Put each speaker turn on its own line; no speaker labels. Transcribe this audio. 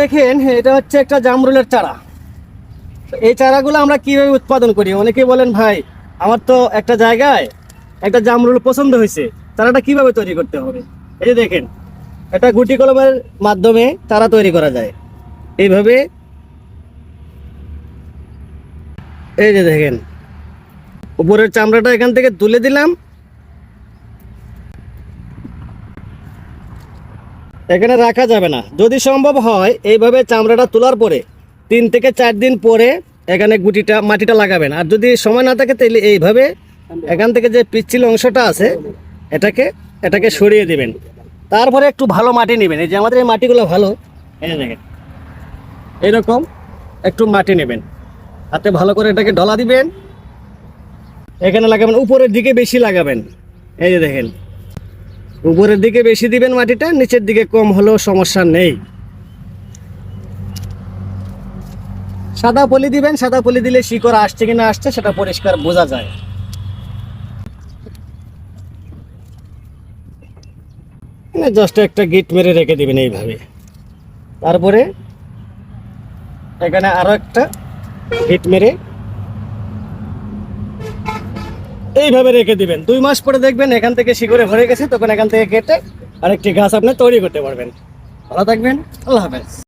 দেখেন এটা হচ্ছে একটা জামরুলের চারা। এই চারাগুলো আমরা কীভাবে উৎপাদন করি? অনেকে বলেন, ভাই, আমার তো একটা জায়গায় একটা জামরুল পছন্দ হয়েছে। চারাটা কীভাবে তৈরি করতে হবে? এই যে দেখেন, এটা গুটি কলমের মাধ্যমে চারা তৈরি করা যায়। এইভাবে এই যে দেখেন, উপরের চামড়াটা এখান থেকে তুলে দিলাম। এখানে রাখা যাবে না। যদি সম্ভব হয়, এইভাবে চামড়াটা তোলার পরে, তিন থেকে চার দিন পরে এখানে গুটিটা, মাটিটা লাগাবেন। আর যদি সময় না থাকে, তাহলে এইভাবে এখান থেকে যে পিচ্ছিল অংশটা আছে, এটাকে এটাকে সরিয়ে দিবেন। তারপরে একটু ভালো মাটি নেবেন। এই যে আমাদের এই মাটিগুলো ভালো, এই দেখেন এরকম একটু মাটি নেবেন। হাতে ভালো করে এটাকে ঢলা দিবেন। এখানে লাগাবেন, উপরের দিকে বেশি লাগাবেন। এই যে দেখেন উপরের দিকে বেশি দিবেন মাটিটা, নিচের দিকে কম হলেও সমস্যা নেই। সাদা পলি দিবেন, সাদা পলি দিলে শিকড় আসছে কিনা আসছে সেটা পরিষ্কার বোঝা যায়। জাস্ট একটা গিট মেরে রেখে দিবেন এইভাবে। তারপরে এখানে আরও একটা গিট মেরে এইভাবে রেখে দিবেন। দুই মাস পরে দেখবেন এখান থেকে শিকড়ে ভরে গেছে, তখন এখান থেকে কেটে আরেকটি গাছ আপনি তৈরি করতে পারবেন। ভালো থাকবেন, আল্লাহ হাফেজ।